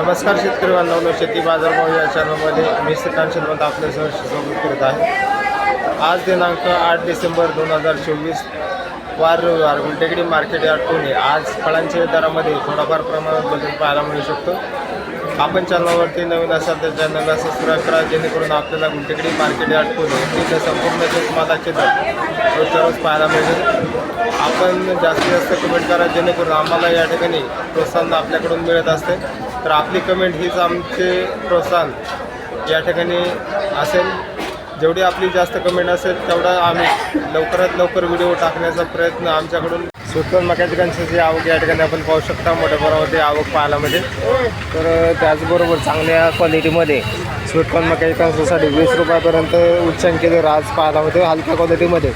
नमस्कार शेतकरी बांधवांनो शेती बाजारभाव या चॅनलमध्ये मी श्रीकांत शर्मत आपल्यासह स्वागत करत आहे. आज दिनांक आठ डिसेंबर दोन हजार चोवीस वार रविवार गुलटेकडी मार्केट या पुणे. आज फळांच्या दरामध्ये थोडाफार प्रमाणात बदल पाहायला मिळू शकतो. आपण चॅनलवरती नवीन असाल तर चॅनलला सबस्क्राईब करा जेणेकरून आपल्याला गुलटेकडी मार्केट या पुणे तिथे संपूर्ण शेतमालाचे दर रोजच्या रोज पाहायला मिळेल आपण जास्तीत जास्त कमेंट करा जेणेकरून आम्हाला या ठिकाणी प्रोत्साहन आपल्याकडून मिळत असते. तर आपली कमेंट हीच आमचे प्रोत्साहन या ठिकाणी असेल. जेवढी आपली जास्त कमेंट असेल तेवढा आम्ही लवकरात लवकर व्हिडिओ टाकण्याचा प्रयत्न आमच्याकडून सुटकर मक्याची कणसाची आवक या ठिकाणी आपण पाहू शकता मोठ्या प्रमाणामध्ये आवक पाहायला मिळेल. तर त्याचबरोबर चांगल्या क्वालिटीमध्ये स्वीटकॉर्न मक्याची कणसासाठी वीस रुपयापर्यंत उच्चांकी दर आज पाहायला होते हलक्या क्वालिटीमध्ये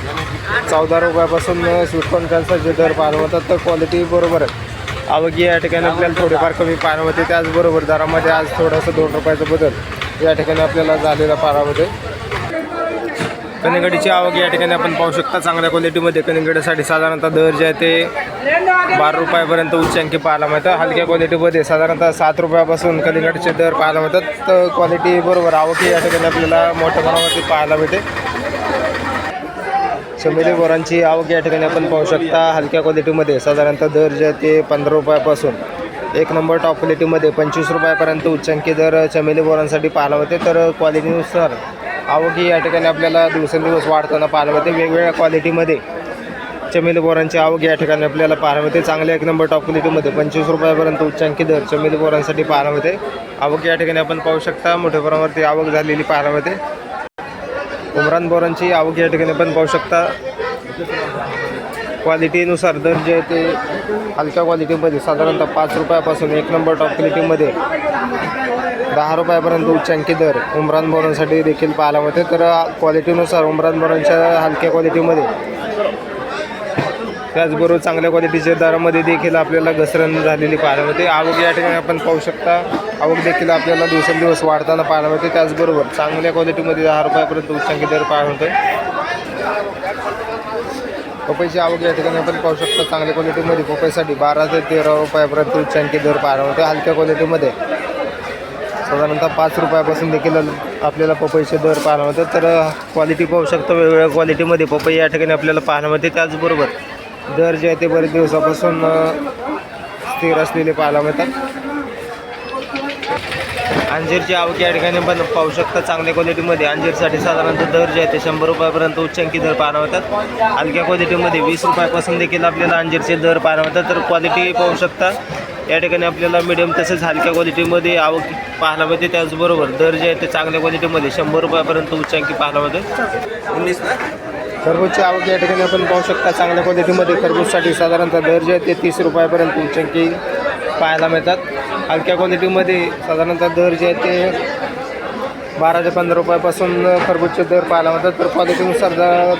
चौदा रुपयापासून स्वीटकॉर्न कणसाचे दर पाहायला होतात तर क्वालिटी बरोबर आहे. आवक या ठिकाणी आपल्याला थोडेफार कमी पाहायला होते त्याचबरोबर दरामध्ये आज थोडंसं दोन रुपयाचा बदल या ठिकाणी आपल्याला झालेला पाहायला होते कनिगडीची आवक या ठिकाणी आपण पाहू शकता. चांगल्या क्वालिटीमध्ये कनिगडीसाठी साधारणतः दर जे आहे ते बारा रुपयापर्यंत उच्चांकी पाहायला मिळतं. हलक्या क्वालिटीमध्ये साधारणतः सात रुपयापासून कलिंगडचे दर पाहायला मिळतात. तर क्वालिटी बरोबर आवक या ठिकाणी आपल्याला मोठ्या प्रमाणावरती पाहायला मिळते. चमेली बोरांची आवक या ठिकाणी आपण पाहू शकता. हलक्या क्वालिटीमध्ये साधारणतः दर जे आहे ते पंधरा रुपयापासून एक नंबर टॉप क्वालिटीमध्ये पंचवीस रुपयापर्यंत उच्चांकी दर चमेली बोरांसाठी पाहायला मिळते. तर क्वालिटीनुसार आवक ही या ठिकाणी आपल्याला दिवसेंदिवस वाढताना पाहायला मिळते. वेगवेगळ्या क्वालिटीमध्ये चमेली बोरांची आवक या ठिकाणी आपल्याला पाहायला मिळते. चांगल्या एक नंबर टॉप क्वालिटीमध्ये पंचवीस रुपयापर्यंत उच्चांकी दर चमेली बोरांसाठी पाहायला मिळते. आवक या ठिकाणी आपण पाहू शकता मोठ्या प्रमाणावरती आवक झालेली पाहायला मिळते. उमरान बोरांची आवक या ठिकाणी आपण पाहू शकता. क्वालिटीनुसार दर जे आहे ते हलक्या क्वालिटीमध्ये साधारणतः पाच रुपयापासून एक नंबर टॉप क्वालिटीमध्ये दहा रुपयापर्यंत उच्चांकी दर उमरान बोरांसाठी देखील पाहायला मिळते. तर क्वालिटीनुसार उमरान बोरांच्या हलक्या क्वालिटीमध्ये त्याचबरोबर चांगल्या क्वालिटीच्या दरामध्ये देखील आपल्याला घसरण झालेली पाहायला मिळते. आवक या ठिकाणी आपण पाहू शकता आवक देखील आपल्याला दिवसेंदिवस वाढताना पाहायला मिळते. त्याचबरोबर चांगल्या क्वालिटीमध्ये दहा रुपयापर्यंत उच्चांकी दर पाहायला मिळतो पपईची आवक या ठिकाणी आपण पाहू शकता चांगल्या क्वालिटीमध्ये पपईसाठी बारा ते तेरा रुपयापर्यंत उच्चांकी दर पाहायला मिळते हलक्या क्वालिटीमध्ये साधारणतः पाच रुपयापासून देखील आपल्याला पपईचे दर पाहायला मिळतात. तर क्वालिटी पाहू शकतो वेगवेगळ्या क्वालिटीमध्ये पपई या ठिकाणी आपल्याला पाहायला मिळते. त्याचबरोबर दर जे आहे ते बरेच दिवसापासून स्थिर असलेले पाहायला मिळतात. अंजीरची आवक या ठिकाणी पण पाहू शकता चांगल्या क्वालिटीमध्ये अंजीरसाठी साधारणतः दर जे आहे ते शंभर रुपयापर्यंत उच्चांकी दर पाहायला मिळतात. हलक्या क्वालिटीमध्ये वीस रुपयापासून देखील आपल्याला अंजीरचे दर पाहायला मिळतात. तर क्वालिटी पाहू शकता या ठिकाणी आपल्याला मिडियम तसेच हलक्या क्वालिटीमध्ये आवक पाहायला मिळते. त्याचबरोबर दर जे आहे ते चांगल्या क्वालिटीमध्ये शंभर रुपयापर्यंत उच्चांकी पाहायला मिळते. खरबूजची आवक या ठिकाणी आपण पाहू शकता. चांगल्या क्वालिटीमध्ये खरबूजसाठी साधारणतः दर जे आहे ते तीस रुपयापर्यंत उच्चांकी पाहायला मिळतात. हलक्या क्वालिटीमध्ये साधारणतः दर जे आहे ते बारा ते पंधरा रुपयापासून खरबूजचे दर पाहायला मिळतात. तर क्वालिटीनुसार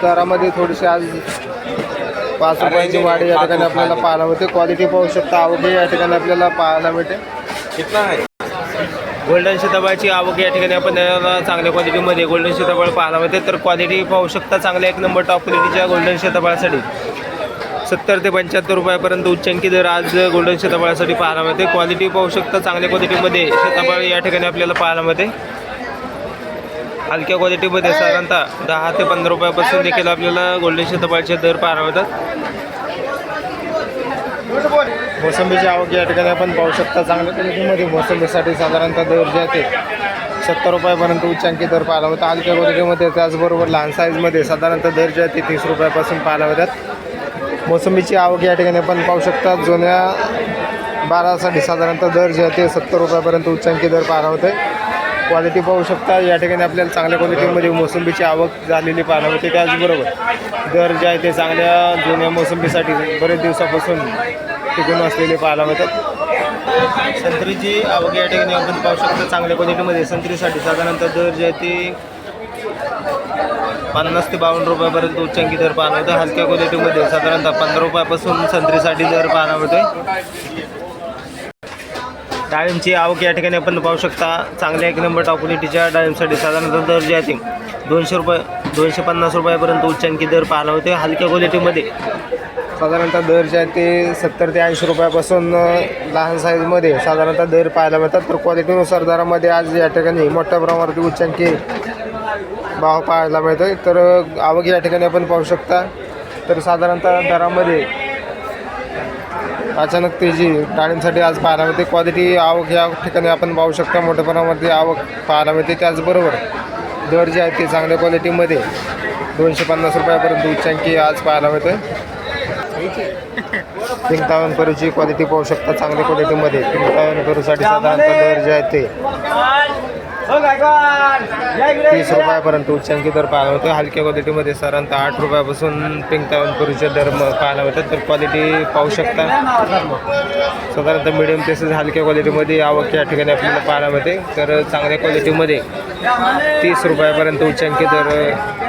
दरामध्ये थोडीशी आज पाच रुपयांची वाढ या ठिकाणी आपल्याला पाहायला मिळते. क्वालिटी पाहू शकता आवक या ठिकाणी आपल्याला पाहायला मिळते. कितना आहे? गोल्डन सीताफळाची आवक या ठिकाणी आपण चांगल्या क्वालिटीमध्ये गोल्डन सीताफळ पाहायला मिळते. तर क्वालिटी पाहू शकता चांगल्या एक नंबर टॉप क्वालिटीच्या गोल्डन सीताफळासाठी. सत्तर ते पंच्याहत्तर रुपयापर्यंत उच्चांकी दर आज गोल्डन सीताफळासाठी पाहायला मिळते. क्वालिटी पाहू शकता चांगल्या क्वालिटीमध्ये सीताफळ या ठिकाणी आपल्याला पाहायला मिळते. हलक्या क्वालिटीमध्ये साधारणतः दहा ते पंधरा रुपयापासून देखील आपल्याला गोल्डन सीताफळाचे दर मिळतात मोसंबीची आवक या ठिकाणी आपण पाहू शकता. चांगल्या क्वालिटीमध्ये मोसंबीसाठी साधारणतः दर जे आहे ते सत्तर रुपयापर्यंत उच्चांकी दर पाहायला मिळतात हलक्या क्वालिटीमध्ये त्याचबरोबर लहान साईजमध्ये साधारणतः दर जे आहे ते तीस रुपयापासून पाहायला मिळतात मोसंबीची आवक या ठिकाणी आपण पाहू शकता. जुन्या बारासाठी साधारणतः दर जे आहे ते सत्तर रुपयापर्यंत उच्चांकी दर पाहायला मिळते क्वालिटी पाहू शकता. या ठिकाणी आपल्याला चांगल्या क्वालिटीमध्ये मोसंबीची आवक झालेली पाहायला मिळते. त्याचबरोबर दर जे आहे ते चांगल्या जुन्या मोसंबीसाठी बरेच दिवसापासून टिकून असलेले पाहायला मिळतात. संत्रीची आवक या ठिकाणी आपण पाहू शकतो. चांगल्या क्वालिटीमध्ये संत्रीसाठी साधारणतः दर जे आहे ते पन्नास ते बावन्न रुपयापर्यंत उच्चांकी दर पाहायला मिळतो. हलक्या क्वालिटीमध्ये साधारणतः पंधरा रुपयापासून संत्रीसाठी दर पाहायला मिळतोय. डाळिंबची आवक या ठिकाणी आपण पाहू शकता. चांगल्या एक नंबर टॉप क्वालिटीच्या डाळिंबसाठी साधारणतः दर जे आहे ते दोनशे रुपये दोनशे पन्नास रुपयापर्यंत उच्चांकी दर पाहायला होते. हलक्या क्वालिटीमध्ये साधारणतः दर जे आहे ते सत्तर ते ऐंशी रुपयापासून लहान साईजमध्ये साधारणतः दर पाहायला मिळतात. तर क्वालिटीनुसार दरामध्ये आज या ठिकाणी मोठ्या प्रमाणावरती उच्चांकी भाव पाहायला मिळतो तर आवक या ठिकाणी आपण पाहू शकता. तर साधारणतः दरामध्ये अचानक तेजी. डाळींसाठी आज पाहायला मिळते क्वालिटी आवक या ठिकाणी आपण पाहू शकता. मोठ्या आवक पाहायला मिळते त्याचबरोबर दर जे आहे ते चांगल्या क्वालिटीमध्ये दोनशे पन्नास रुपयापर्यंत उच्चांकी आज पाहायला मिळते पिंकतावन करूची क्वालिटी पाहू शकता. चांगल्या क्वालिटीमध्ये पिंकतावन करूसाठी साधारणतः दर जे आहे ते तीस रुपयापर्यंत उच्चांकी दर पाहायला मिळतो हलक्या क्वालिटीमध्ये साधारणतः आठ रुपयापासून पिंकतावन करूचे दर पाहायला मिळतात. तर क्वालिटी पाहू शकता. साधारणतः मिडियम तसेच हलक्या क्वालिटीमध्ये आवक या ठिकाणी आपल्याला पाहायला मिळते. तर चांगल्या क्वालिटीमध्ये तीस रुपयापर्यंत उच्चांकी दर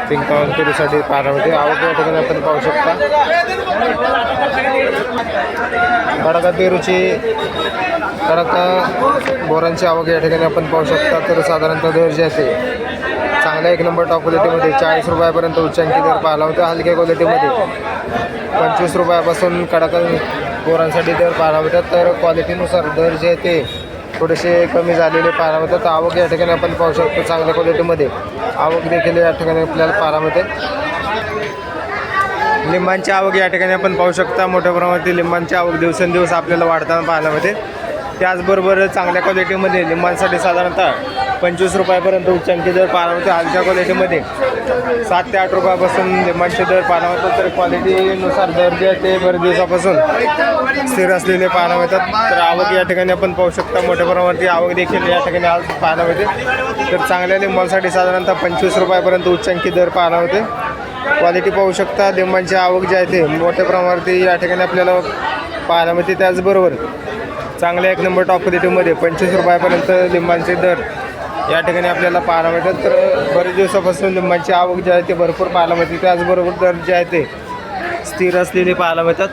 पिंकावन करूसाठी पाहायला मिळते. आवक या ठिकाणी आपण पाहू शकता. कडका पेरूची कडका बोरांची आवक या ठिकाणी आपण पाहू शकता. तर साधारणतः दर जे चांगला एक नंबर टॉप क्वालिटीमध्ये चाळीस रुपयापर्यंत उच्चांकी दर पाहिला होता हलक्या क्वालिटीमध्ये पंचवीस रुपयापासून कडक पोरांसाठी दर पाहायला मिळतात तर क्वालिटीनुसार दर जे ते थोडेसे कमी झालेले पाहायला मिळतात तर आवक या ठिकाणी आपण पाहू शकतो चांगल्या क्वालिटीमध्ये आवक देखील या ठिकाणी आपल्याला पाहायला मिळते. लिंबांची आवक या ठिकाणी आपण पाहू शकता मोठ्या प्रमाणात लिंबांची आवक दिवसेंदिवस आपल्याला वाढताना पाहायला मिळते. त्याचबरोबर चांगल्या क्वालिटीमध्ये लिंबांसाठी साधारणतः पंचवीस रुपयापर्यंत उच्चांकी दर पाहायला मिळते हलक्या क्वालिटीमध्ये सात ते आठ रुपयापासून लिंबांचे दर पाहायला तर क्वालिटीनुसार दर जे आहे ते बरेच दिवसापासून स्थिर असलेले पाहायला मिळतात तर आवक या ठिकाणी आपण पाहू शकता मोठ्या प्रमाणावरती आवक देखील या ठिकाणी आज पाहायला मिळते तर चांगल्या लिंबांसाठी साधारणतः पंचवीस रुपयापर्यंत उच्चांकी दर पाहायला होते क्वालिटी पाहू शकता लिंबांची आवक जी आहे ते मोठ्या प्रमाणावरती या ठिकाणी आपल्याला पाहायला मिळते त्याचबरोबर. चांगल्या एक नंबर टॉप क्वालिटीमध्ये पंचवीस रुपयापर्यंत लिंबांचे दर या ठिकाणी आपल्याला पाहायला मिळतात तर बरेच दिवसापासून लिंबांची आवक जी आहे ते भरपूर पाहायला मिळते. त्याचबरोबर दर जे आहे ते. स्थिर असलेले पाहायला मिळतात.